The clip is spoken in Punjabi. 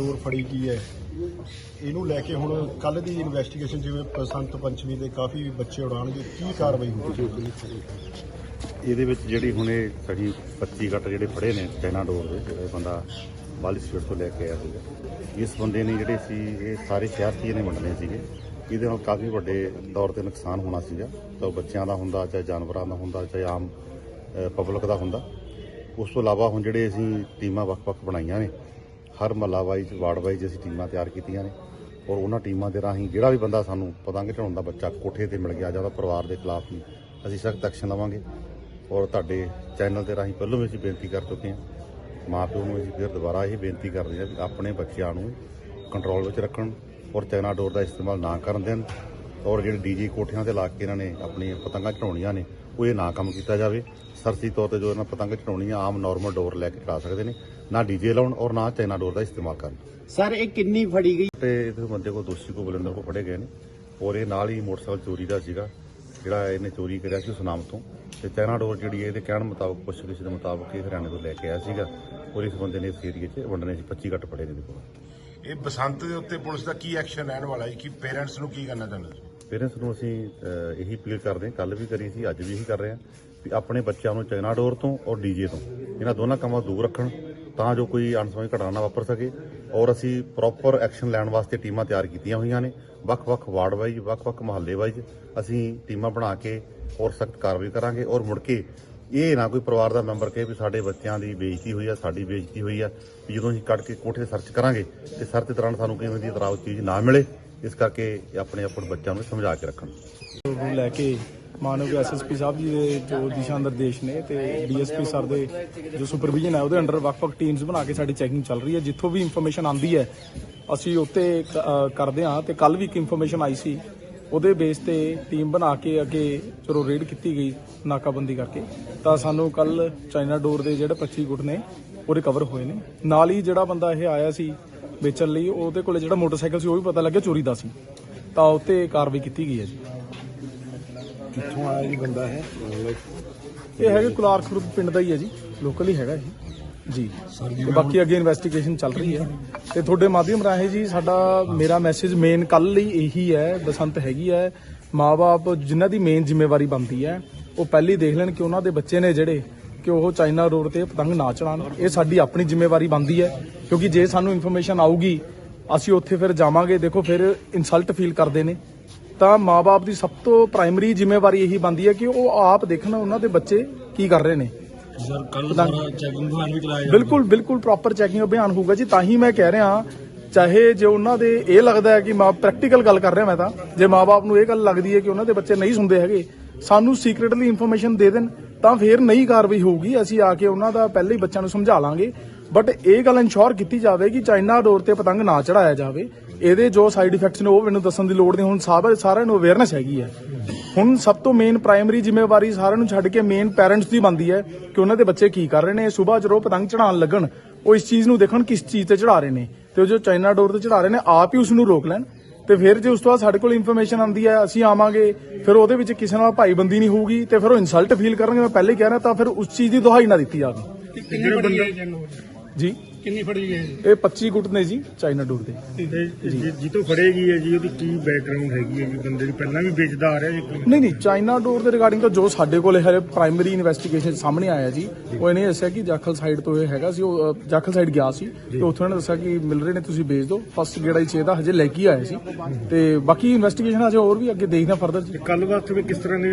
ਡੋਰ ਫੜੀ ਗਈ ਹੈ। ਇਹਨੂੰ ਲੈ ਕੇ ਹੁਣ ਕੱਲ ਦੀ ਇਨਵੈਸਟੀਗੇਸ਼ਨ ਜਿਵੇਂ ਬਸੰਤ ਪੰਚਮੀ ਦੇ ਕਾਫੀ ਬੱਚੇ ਉਡਾਣਗੇ ਕੀ ਕਾਰਵਾਈ ਹੋਊਗੀ? ਇਹਦੇ ਵਿੱਚ ਜਿਹੜੀ ਹੁਣ ਇਹ ਸਹੀ 25 ਗੱਟ ਜਿਹੜੇ ਫੜੇ ਨੇ ਚਾਈਨਾ ਡੋਰ ਦੇ, ਜਿਹੜਾ ਬੰਦਾ ਬਾਲੀ ਸਪੀਡ ਤੋਂ ਲੈ ਕੇ ਆਇਆ ਸੀਗਾ। ਇਸ ਬੰਦੇ ਨੇ ਜਿਹੜੇ ਸੀ, ਇਹ ਸਾਰੇ ਸ਼ਹਿਰ 'ਚ ਇਹਨੇ ਵੰਡਣੇ ਸੀਗੇ। ਇਹਦੇ ਨਾਲ ਕਾਫੀ ਵੱਡੇ ਦੌਰ ਤੇ ਨੁਕਸਾਨ ਹੋਣਾ ਸੀਗਾ। ਤਾਂ ਉਹ ਬੱਚਿਆਂ ਦਾ ਹੁੰਦਾ, ਚਾਹੇ ਜਾਨਵਰਾਂ ਦਾ ਹੁੰਦਾ, ਚਾਹੇ ਆਮ ਪਬਲਿਕ ਦਾ ਹੁੰਦਾ। ਉਸ ਤੋਂ ਇਲਾਵਾ ਹੁਣ ਜਿਹੜੇ ਅਸੀਂ ਟੀਮਾਂ ਵੱਖ-ਵੱਖ ਬਣਾਈਆਂ ਨੇ ਹਰ ਮਹੱਲਾ ਵਾਈਜ਼ ਵਾਰਡ ਵਾਈਜ਼ ਅਸੀਂ ਟੀਮਾਂ ਤਿਆਰ ਕੀਤੀਆਂ ਨੇ। ਔਰ ਉਹਨਾਂ ਟੀਮਾਂ ਦੇ ਰਾਹੀਂ ਜਿਹੜਾ ਵੀ ਬੰਦਾ ਸਾਨੂੰ ਪਤੰਗ ਚੜਾਉਣ ਦਾ ਬੱਚਾ ਕੋਠੇ ਤੇ ਮਿਲ ਗਿਆ ਜਾਂ ਉਹਦਾ ਪਰਿਵਾਰ ਦੇ ਖਿਲਾਫ ਵੀ, ਅਸੀਂ ਸਖਤ ਐਕਸ਼ਨ ਲਵਾਂਗੇ। ਔਰ ਤੁਹਾਡੇ ਚੈਨਲ ਦੇ ਰਾਹੀਂ ਪਹਿਲਾਂ ਵੀ ਅਸੀਂ ਬੇਨਤੀ ਕਰ ਚੁੱਕੇ ਹਾਂ। ਮਾਂ ਪਿਓ ਨੂੰ ਅਸੀਂ ਫਿਰ ਦੁਬਾਰਾ ਇਹ ਬੇਨਤੀ ਕਰਦੇ ਹਾਂ ਕਿ ਆਪਣੇ ਬੱਚਿਆਂ ਨੂੰ ਕੰਟਰੋਲ ਵਿੱਚ ਰੱਖਣ ਔਰ ਚੈਨਾ ਡੋਰ ਦਾ ਇਸਤੇਮਾਲ ਨਾ ਕਰਨ ਦੇਣ। ਔਰ ਜਿਹੜੇ ਡੀਜੀ ਕੋਠਿਆਂ ਤੇ ਲਾ ਕੇ ਇਹਨਾਂ ਨੇ ਆਪਣੀਆਂ ਪਤੰਗਾਂ ਚੜਾਉਣੀਆਂ ਨੇ ਉਹ ਇਹ ਨਾ ਕੰਮ ਕੀਤਾ ਜਾਵੇ। ਸਰਸੀ ਤੌਰ ਤੇ ਜੋ ਇਹਨਾਂ ਪਤੰਗ ਚੜਾਉਣੀਆਂ ਆਮ ਨਾਰਮਲ ਡੋਰ ਲੈ ਕੇ ਚੜਾ ਸਕਦੇ ਨੇ। ਨਾ ਡੀਜੇ ਲਾਉਣ ਔਰ ਨਾ ਚਾਈਨਾ ਡੋਰ ਦਾ ਇਸਤੇਮਾਲ ਕਰਨ। ਸਰ ਇਹ ਕਿੰਨੀ ਫੜੀ ਗਈ? ਤੇ ਇਹਦੇ ਬੰਦੇ ਕੋ ਦੋਸ਼ੀ ਕੋ ਬਲਿੰਦਰ ਕੋ ਫੜੇ ਗਏ ਨੇ। ਔਰ ਇਹ ਨਾਲ ਹੀ ਮੋਟਰਸਾਈਕਲ ਚੋਰੀ ਦਾ ਸੀਗਾ ਜਿਹੜਾ ਇਹਨੇ ਚੋਰੀ ਕਰਿਆ ਸੀ ਉਸ ਨਾਮ ਤੋਂ। ਤੇ ਚਾਈਨਾ ਡੋਰ ਜਿਹੜੀ ਹੈ ਇਹਦੇ ਕਹਿਣ ਮੁਤਾਬਕ ਪੁੱਛ ਗਿੱਛ ਦੇ ਮੁਤਾਬਕ ਇਹ ਹਰਿਆਣੇ ਤੋਂ ਲੈ ਕੇ ਆਇਆ ਸੀਗਾ। ਔਰ ਇਸ ਬੰਦੇ ਨੇ ਇਸ ਏਰੀਏ 'ਚ ਵੰਡਣੇ ਸੀ 25 ਗੱਟ ਫੜੇ ਨੇ ਕੋਲ। ਇਹ ਬਸੰਤ ਦੇ ਉੱਤੇ ਪੁਲਿਸ ਦਾ ਕੀ ਐਕਸ਼ਨ ਰਹਿਣ ਵਾਲਾ ਹੈ? ਕਿ ਪੇਰੈਂਟਸ ਨੂੰ ਕੀ ਕਰਨਾ ਚਾਹੁੰਦੇ ਪੇਰੈਂਟਸ ਨੂੰ ਅਸੀਂ ਇਹੀ ਅਪੀਲ ਕਰਦੇ ਹਾਂ। ਕੱਲ ਵੀ ਕਰੀ ਸੀ, ਅੱਜ ਵੀ ਇਹੀ ਕਰ ਰਹੇ ਹਾਂ ਵੀ ਆਪਣੇ ਬੱਚਿਆਂ ਨੂੰ ਚਾਈਨਾ ਡੋਰ ਤੋਂ ਔਰ ਡੀਜੇ ਤੋਂ। ਇਹਨਾਂ ਦੋਨਾਂ ਕੰਮਾਂ ਦੂਰ ਰੱਖਣ ਤਾਂ ਜੋ ਕੋਈ ਅਣਸਮਝ ਘਟਨਾ ਨਾ ਵਾਪਰ ਸਕੇ ਔਰ ਅਸੀਂ ਪ੍ਰੋਪਰ ਐਕਸ਼ਨ ਲੈਣ ਵਾਸਤੇ ਟੀਮਾਂ ਤਿਆਰ ਕੀਤੀਆਂ ਹੋਈਆਂ ਨੇ। ਵੱਖ-ਵੱਖ ਵਾਰਡ ਵਾਈਜ਼, ਵੱਖ-ਵੱਖ ਮਹੱਲੇ ਵਾਈਜ਼ ਅਸੀਂ ਟੀਮਾਂ ਬਣਾ ਕੇ ਔਰ ਸਖਤ ਕਾਰਵਾਈ ਕਰਾਂਗੇ ਔਰ ਮੁੜ ਕੇ ਇਹ ਨਾ ਕੋਈ ਪਰਿਵਾਰ ਦਾ ਮੈਂਬਰ ਕਹੇ ਵੀ ਸਾਡੇ ਬੱਚਿਆਂ ਦੀ ਬੇਇੱਜ਼ਤੀ ਹੋਈ ਆ, ਸਾਡੀ ਬੇਇੱਜ਼ਤੀ ਹੋਈ ਆ, ਵੀ ਜਦੋਂ ਅਸੀਂ ਕੱਢ ਕੇ ਕੋਠੇ ਤੇ ਸਰਚ ਕਰਾਂਗੇ ਤੇ ਸਰਚ ਦੌਰਾਨ ਸਾਨੂੰ ਕਿਵੇਂ ਦੀ ਤਰ੍ਹਾਂ ਚੀਜ਼ ਨਾ ਮਿਲੇ। ਇਸ ਕਰਕੇ ਆਪਣੇ ਆਪਣੇ ਬੱਚਿਆਂ ਨੂੰ ਸਮਝਾ ਕੇ ਰੱਖਣ। ਨੂੰ ਲੈ ਕੇ ਮਾਨਯੋਗ ਐਸਐਸਪੀ ਸਾਹਿਬ ਜੀ ਦੇ ਜੋ ਦਿਸ਼ਾ ਨਿਰਦੇਸ਼ ਨੇ ਤੇ ਡੀਐਸਪੀ ਸਰ ਦੇ ਜੋ ਸੁਪਰਵਿਜ਼ਨ ਹੈ, ਉਹਦੇ ਅੰਡਰ ਵੱਖ-ਵੱਖ ਟੀਮਸ ਬਣਾ ਕੇ ਸਾਡੀ ਚੈਕਿੰਗ ਚੱਲ ਰਹੀ ਹੈ। ਜਿੱਥੋਂ ਵੀ ਇਨਫੋਰਮੇਸ਼ਨ ਆਂਦੀ ਹੈ, ਅਸੀਂ ਉੱਤੇ ਕਰਦੇ ਹਾਂ ਤੇ ਕੱਲ ਵੀ ਇੱਕ ਇਨਫੋਰਮੇਸ਼ਨ ਆਈ ਸੀ। ਉਹਦੇ ਬੇਸ ਤੇ ਟੀਮ ਬਣਾ ਕੇ ਅੱਗੇ ਚਲੋ ਰੇਡ ਕੀਤੀ ਗਈ, ਨਾਕਾਬੰਦੀ ਕਰਕੇ। ਤਾਂ ਸਾਨੂੰ ਕੱਲ ਚਾਈਨਾ ਡੋਰ ਦੇ ਜਿਹੜੇ 25 ਗੁੱਟ ਨੇ, ਉਹ ਰਿਕਵਰ ਹੋਏ ਨੇ। ਨਾਲ ਹੀ ਜਿਹੜਾ ਬੰਦਾ ਇਹ ਆਇਆ ਸੀ ਵੇਚਣ ਲਈ ਉਹਦੇ ਕੋਲੇ ਜਿਹੜਾ ਮੋਟਰਸਾਈਕਲ ਸੀ ਉਹ ਵੀ ਪਤਾ ਲੱਗਿਆ ਚੋਰੀ ਦਾ ਸੀ। ਤਾਂ ਉੱਤੇ ਕਾਰਵਾਈ ਕੀਤੀ ਗਈ ਹੈ ਜੀ। ਕਿੱਥੋਂ ਆਇਆ ਜੀ ਬੰਦਾ ਹੈ ਇਹ ਹੈਗਾ ਕੁਲਾਰ ਖੁਰਦ ਪਿੰਡ ਦਾ ਹੀ ਹੈ ਜੀ। ਲੋਕਲ ਹੀ ਹੈਗਾ ਇਹ। ਜੀ। ਤੇ ਬਾਕੀ ਅੱਗੇ ਇਨਵੈਸਟੀਗੇਸ਼ਨ ਚੱਲ ਰਹੀ ਹੈ। ਤੇ ਤੁਹਾਡੇ ਮਾਧਿਅਮ ਰਾਹੀਂ ਜੀ ਸਾਡਾ ਮੇਰਾ ਮੈਸੇਜ ਮੇਨ ਕੱਲ ਲਈ ਇਹੀ ਹੈ ਬਸੰਤ ਹੈਗੀ ਹੈ। ਮਾਪੇ ਜਿਨ੍ਹਾਂ ਦੀ ਮੇਨ ਜ਼ਿੰਮੇਵਾਰੀ ਬਣਦੀ ਹੈ ਉਹ ਪਹਿਲੀ ਦੇਖ ਲੈਣ ਕਿ ਉਹਨਾਂ ਦੇ ਬੱਚੇ ਨੇ ਜਿਹੜੇ ਕਿ ਉਹ ਚਾਈਨਾ ਰੋਡ ਤੇ ਪਤੰਗ ਨਾ ਚੜਾਉਣ ਇਹ ਸਾਡੀ ਆਪਣੀ ਜ਼ਿੰਮੇਵਾਰੀ ਬਣਦੀ ਹੈ ਕਿਉਂਕਿ ਜੇ ਸਾਨੂੰ ਇਨਫੋਰਮੇਸ਼ਨ ਆਊਗੀ ਅਸੀਂ ਉੱਥੇ ਫਿਰ ਜਾਵਾਂਗੇ। ਦੇਖੋ ਫਿਰ ਇਨਸਲਟ ਫੀਲ ਕਰਦੇ ਨੇ। ਤਾਂ ਮਾਪੇ ਦੀ ਸਭ ਤੋਂ ਪ੍ਰਾਇਮਰੀ ਜ਼ਿੰਮੇਵਾਰੀ ਇਹੀ ਬਣਦੀ ਹੈ ਕਿ ਉਹ ਆਪ ਦੇਖਣ ਉਹਨਾਂ ਦੇ ਬੱਚੇ ਕੀ ਕਰ ਰਹੇ ਨੇ। ਸਰ ਕੱਲ ਸਾਰਾ ਚੈਕਿੰਗ ਅਭਿਆਨ ਵੀ ਚਲਾਇਆ ਬਿਲਕੁਲ ਬਿਲਕੁਲ ਪ੍ਰੋਪਰ ਚੈਕਿੰਗ ਅਭਿਆਨ ਹੋਊਗਾ ਜੀ। ਤਾਂ ਹੀ ਮੈਂ ਕਹਿ ਰਿਹਾ ਚਾਹੇ ਜੇ ਉਹਨਾਂ ਦੇ ਇਹ ਲੱਗਦਾ ਹੈ ਕਿ ਮਾਂ ਪ੍ਰੈਕਟੀਕਲ ਗੱਲ ਕਰ ਰਿਹਾ ਮੈਂ ਤਾਂ ਜੇ ਮਾਪੇ ਨੂੰ ਇਹ ਗੱਲ ਲੱਗਦੀ ਹੈ ਕਿ ਉਹਨਾਂ ਦੇ ਬੱਚੇ ਨਹੀਂ ਸੁਣਦੇ ਹੈਗੇ ਸਾਨੂੰ ਸੀਕ੍ਰੀਟਲੀ ਇਨਫੋਰਮੇਸ਼ਨ ਦੇ ਦੇਣ। ਤਾਂ ਫਿਰ ਨਹੀਂ ਕਾਰਵਾਈ ਹੋਊਗੀ, ਅਸੀਂ ਆ ਕੇ ਉਹਨਾਂ ਦਾ ਪਹਿਲੇ ਹੀ ਬੱਚਿਆਂ ਨੂੰ ਸਮਝਾ ਲਾਂਗੇ। ਬਟ ਇਹ ਗੱਲ ਇਨਸ਼ੋਰ ਕੀਤੀ ਜਾਵੇ ਕਿ ਚਾਈਨਾ ਡੋਰ ਤੇ ਪਤੰਗ ਨਾ ਚੜਾਇਆ ਜਾਵੇ। ਇਹਦੇ ਜੋ ਸਾਈਡ ਇਫੈਕਟਸ ਨੇ, ਉਹ ਮੈਨੂੰ ਦੱਸਣ ਦੀ ਲੋੜ ਨਹੀਂ। ਹੁਣ ਸਾਰਾ ਸਾਰਿਆਂ ਨੂੰ ਅਵੇਅਰਨੈਸ ਹੈਗੀ ਹੈ। ਹੁਣ ਸਭ ਤੋਂ ਮੇਨ ਪ੍ਰਾਇਮਰੀ ਜ਼ਿੰਮੇਵਾਰੀ ਸਾਰਿਆਂ ਨੂੰ ਛੱਡ ਕੇ ਮੇਨ ਪੇਰੈਂਟਸ ਦੀ ਬਣਦੀ ਹੈ ਕਿ ਉਹਨਾਂ ਦੇ ਬੱਚੇ ਕੀ ਕਰ ਰਹੇ ਨੇ। ਸਵੇਰ ਜਦੋਂ ਪਤੰਗ ਚੜਾਉਣ ਲੱਗਣ, ਉਹ ਇਸ ਚੀਜ਼ ਨੂੰ ਦੇਖਣ ਕਿਸ ਚੀਜ਼ ਤੇ ਚੜਾ ਰਹੇ ਨੇ। ਤੇ ਉਹ ਜੋ ਚਾਈਨਾ ਡੋਰ ਤੇ ਚੜਾ ਰਹੇ ਨੇ, ਆਪ ਹੀ ਉਸ ਨੂੰ ਰੋਕ ਲੈਣ। ਤੇ ਫਿਰ ਜੇ ਉਸ ਤੋਂ ਬਾਅਦ ਸਾਡੇ ਕੋਲ ਇਨਫੋਰਮੇਸ਼ਨ ਆਉਂਦੀ ਹੈ ਅਸੀਂ ਆਵਾਂਗੇ ਫਿਰ ਉਹਦੇ ਵਿੱਚ ਕਿਸੇ ਨਾਲ ਭਾਈਬੰਦੀ ਨਹੀਂ ਹੋਊਗੀ ਤੇ ਫਿਰ ਉਹ ਇਨਸਲਟ ਫੀਲ ਕਰਨਗੇ। ਮੈਂ ਪਹਿਲੇ ਹੀ ਕਹਿ ਰਿਹਾ ਤਾਂ ਫਿਰ ਉਸ ਚੀਜ਼ ਦੀ ਦੁਹਾਈ ਨਾ ਦਿੱਤੀ ਜਾਵੇ। ਜੀ? ਕਿੰਨੀ ਫੜੀ ਗਏ ਇਹ 25 ਗੁੱਟ ਨੇ ਜੀ ਚਾਈਨਾ ਡੋਰ ਦੇ। ਜਿੱਤੋਂ ਫੜੇਗੀ ਹੈ ਜੀ ਉਹਦੀ ਕੀ ਬੈਕਗ੍ਰਾਉਂਡ ਹੈਗੀ ਹੈ ਜੀ ਬੰਦੇ ਦੀ? ਪਹਿਲਾਂ ਵੀ ਵੇਚਦਾ ਆ ਰਿਹਾ ਜੀ ਨਹੀਂ ਨਹੀਂ ਚਾਈਨਾ ਡੋਰ ਦੇ ਰਿਗਾਰਡਿੰਗ ਤਾਂ ਜੋ ਸਾਡੇ ਕੋਲ ਹਰੇ ਪ੍ਰਾਇਮਰੀ ਇਨਵੈਸਟੀਗੇਸ਼ਨ ਸਾਹਮਣੇ ਆਇਆ ਜੀ ਉਹ ਇਹਨੇ ਦੱਸਿਆ ਕਿ ਜਾਖਲ ਸਾਈਡ ਤੋਂ ਇਹ ਹੈਗਾ ਸੀ ਉਹ ਜਾਖਲ ਸਾਈਡ ਗਿਆ ਸੀ ਤੇ ਉੱਥੋਂ ਇਹਨੇ ਦੱਸਿਆ ਕਿ ਮਿਲ ਰਹੇ ਨੇ ਤੁਸੀਂ ਭੇਜ ਦਿਓ। ਫਸਟ ਗੇੜਾ ਹੀ ਚਾਹੀਦਾ ਹਜੇ ਲੈ ਕੇ ਆਇਆ ਸੀ। ਤੇ ਬਾਕੀ ਇਨਵੈਸਟੀਗੇਸ਼ਨ ਹਜੇ ਹੋਰ ਵੀ ਅੱਗੇ ਦੇਖਦੇ ਫਰਦਰ ਜੀ। ਕੱਲ ਵਾਸਤੇ ਵੀ ਕਿਸ ਤਰ੍ਹਾਂ ਦੇ